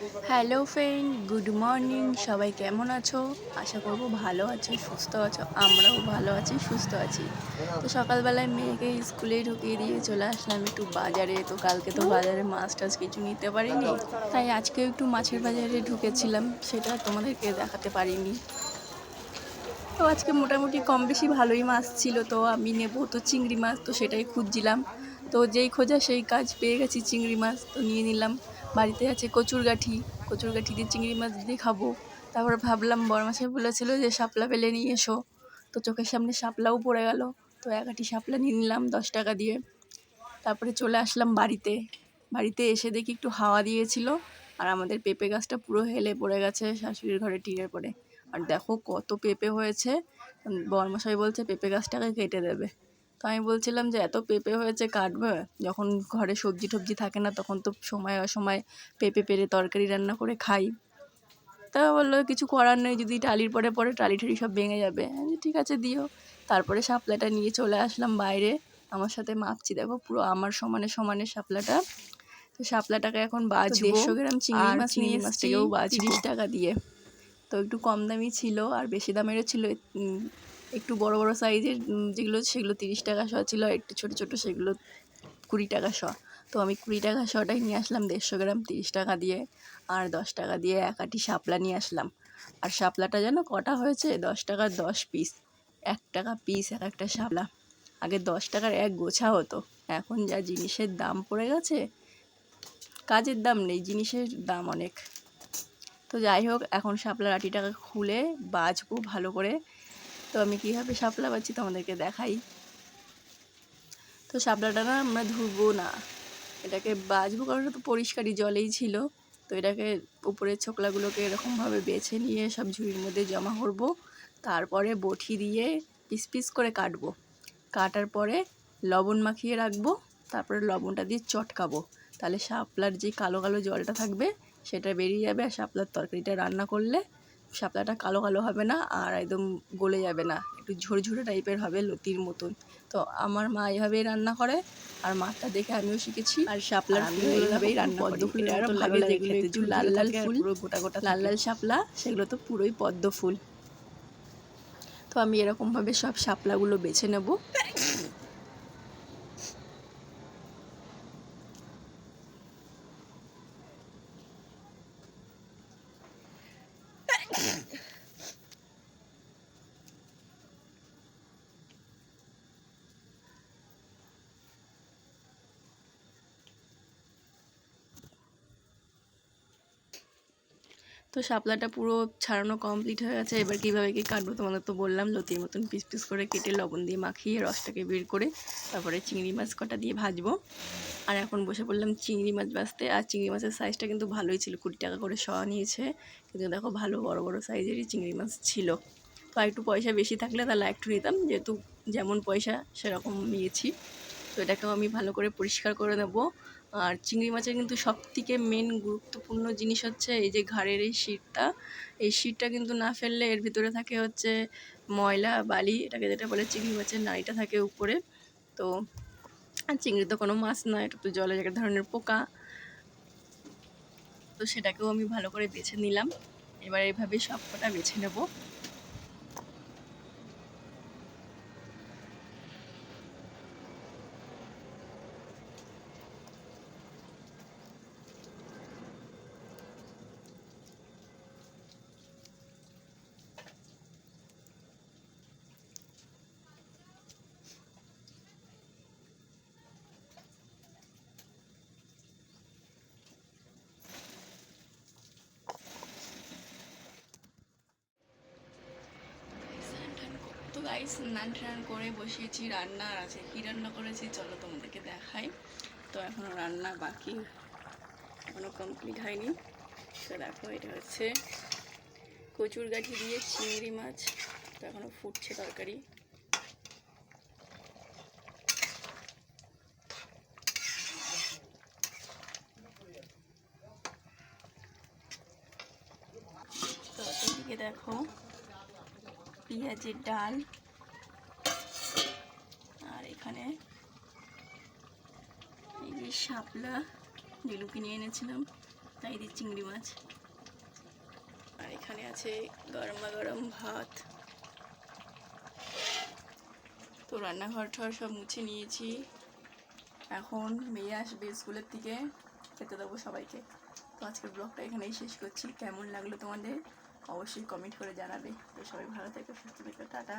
Hello friend, good morning. সবাই কেমন আছো? আশা করব ভালো আছো, সুস্থ আছো। আমরাও ভালো আছি, সুস্থ আছি। তো সকালবেলায় মেয়েকে স্কুলে ঢুকিয়ে দিয়ে চলে আসলাম একটু বাজারে। তো কালকে তো বাজারে মাছ টাছ কিছু নিতে পারিনি। তাই আজকে একটু মাছের বাজারে ঢুকেছিলাম। সেটা তোমাদেরকে দেখাতে পারিনি। তো আজকে মোটামুটি কম বেশি ভালোই মাছ ছিল। তো আমি নেব তো চিংড়ি মাছ, তো সেটাই খুঁজছিলাম। তো যেই খোঁজা, সেই কাজ পেয়ে গেছি চিংড়ি মাছ। তো নিয়ে নিলাম। বাড়িতে আছে কচুর গাঠি কচুর গাঠি দিয়ে চিংড়ি মাছ দিয়ে খাব। তারপর ভাবলাম বড়মাসাই বলেছিল যে শাপলা পেলে নিয়ে এসো। তো চোখের সামনে শাপলাও পড়ে গেল। তো এক আটি শাপলা নিয়ে নিলাম দশ টাকা দিয়ে। তারপরে চলে আসলাম বাড়িতে। বাড়িতে এসে দেখি একটু হাওয়া দিয়েছিল। আর আমাদের পেঁপে গাছটা পুরো হেলে পড়ে গেছে শাশুড়ির ঘরে টিনের পরে। আর দেখো কত পেঁপে হয়েছে। বরমশাই বলছে, পেঁপে গাছটাকে কেটে দেবে। তো আমি বলছিলাম যে এত পেঁপে হয়েছে কাটবে? যখন ঘরে সবজি টবজি থাকে না তখন তো সময় অসময় পেঁপে পেরে তরকারি রান্না করে খাই। তা বলল কিছু করার নেই যদি টালির পরে পরে টালি ঠালি সব ভেঙে যাবে। ঠিক আছে দিও। তারপরে শাপলাটা নিয়ে চলে আসলাম বাইরে। আমার সাথে মাপছি দেখো পুরো আমার সমানে সমানে শাপলাটা। তো শাপলাটাকে এখন বাজবো দেড়শো গ্রাম চিংড়ি মাছ চিংড়ি চিংড়ি মাছটাকেও বাজবো। তিরিশ টাকা দিয়ে। তো একটু কম দামি ছিল আর বেশি দামেরও ছিল একটু বড় বড় সাইজের যেগুলো, সেগুলো তিরিশ টাকা শ ছিল একটু ছোটো ছোটো সেগুলো কুড়ি টাকা শ তো আমি কুড়ি টাকা শটাই নিয়ে আসলাম দেড়শো গ্রাম তিরিশ টাকা দিয়ে, আর দশ টাকা দিয়ে এক আটি শাপলা নিয়ে আসলাম। আর শাপলাটা যেন কটা হয়েছে? দশ টাকার দশ পিস এক টাকা পিস এক একটা শাপলা। আগে দশ টাকার এক গোছা হতো। এখন যা জিনিসের দাম পড়ে গেছে, কাজের দাম নেই, জিনিসের দাম অনেক। তো যাই হোক, এখন শাপলার আটিটাকে খুলে বাজবো ভালো করে। তো আমি কীভাবে শাপলা বাজছি তোমাদেরকে দেখাই। তো শাপলাটা না আমরা ধুবো না। এটাকে বাজবো কারণ তো পরিষ্কারই জলেই ছিল। তো এটাকে উপরের ছোকলাগুলোকে এরকমভাবে বেছে নিয়ে সব ঝুড়ির মধ্যে জমা করব। তারপরে বটি দিয়ে পিস পিস করে কাটবো। কাটার পরে লবণ মাখিয়ে রাখব। তারপরে লবণটা দিয়ে চটকাবো। তাহলে শাপলার যে কালো কালো জলটা থাকবে, সেটা বেরিয়ে যাবে আর শাপলার তরকারিটা রান্না করলে শাপলাটা কালো কালো হবে না আর একদম গলে যাবে না। একটু ঝোরঝোরে টাইপের হবে লতির মতন। তো আমার মা এইভাবেই রান্না করে আর মাটা দেখে আমিও শিখেছি। আর শাপলার ফুল এইভাবেই রান্না পদ্ম আরও ভালো লাগে লাগে যেগুলো একটু লাল লাল ফুল। পুরো গোটা গোটা লাল লাল শাপলা সেগুলো তো পুরোই পদ্ম ফুল। তো আমি এরকমভাবে সব শাপলাগুলো বেছে নেব। তো শাপলাটা পুরো ছাড়ানো কমপ্লিট হয়ে গেছে। এবার কীভাবে কী কাটবো তোমাদের তো বললাম, লতির মতন পিস পিস করে কেটে লবণ দিয়ে মাখিয়ে, রসটাকে বের করে তারপরে চিংড়ি মাছ কটা দিয়ে ভাজবো। আর এখন বসে পড়লাম চিংড়ি মাছ ভাজতে। আর চিংড়ি মাছের সাইজটা কিন্তু ভালোই ছিল, কুড়ি টাকা করে শোয়া নিয়েছে। কিন্তু দেখো ভালো বড় বড় সাইজেরই চিংড়ি মাছ ছিল। তো আর একটু পয়সা বেশি থাকলে তাহলে একটু নিতাম, যেহেতু যেমন পয়সা সেরকম নিয়েছি। তো এটাকেও আমি ভালো করে পরিষ্কার করে নেব। আর চিংড়ি মাছের কিন্তু সব থেকে মেন গুরুত্বপূর্ণ জিনিস হচ্ছে এই যে ঘাড়ের এই শিরটা। এই শিরটা কিন্তু না ফেললে এর ভিতরে থাকে হচ্ছে ময়লা, বালি, এটাকে যেটা বলে চিংড়ি মাছের নাড়িটা থাকে উপরে। তো চিংড়ি তো কোনো মাছ নয় এটা তো জলের এক ধরনের পোকা। তো সেটাকেও আমি ভালো করে বেছে নিলাম। এবার এইভাবে সব কটা বেছে নেব স্নান টান গাই স্নান টান করে বসিয়েছি, রান্না আর আছে। কী রান্না করেছি চলো তোমাদেরকে দেখাই। তো এখনও রান্না বাকি এখনও কমপ্লিট হয়নি। তো দেখো, এটা হচ্ছে কচুর গাঠি দিয়ে চিংড়ি মাছ। তো এখনও ফুটছে তরকারি। দেখো, পেঁয়াজের ডাল। এখানে। এই যে শাপলা যেগুলো কিনে এনেছিলাম, তাই দিয়ে চিংড়ি মাছ। আর এখানে আছে গরমা গরম ভাত। তো রান্নাঘর ঠর সব মুছে নিয়েছি। এখন মেয়ে আসবে স্কুলের থেকে খেতে দেবো সবাইকে। তো আজকের ব্লগটা এখানেই শেষ করছি। কেমন লাগল তোমাদের? অবশ্যই কমেন্ট করে জানাবে। তো সবাই ভালো থেকো, সুস্থ থেকো, টাটা।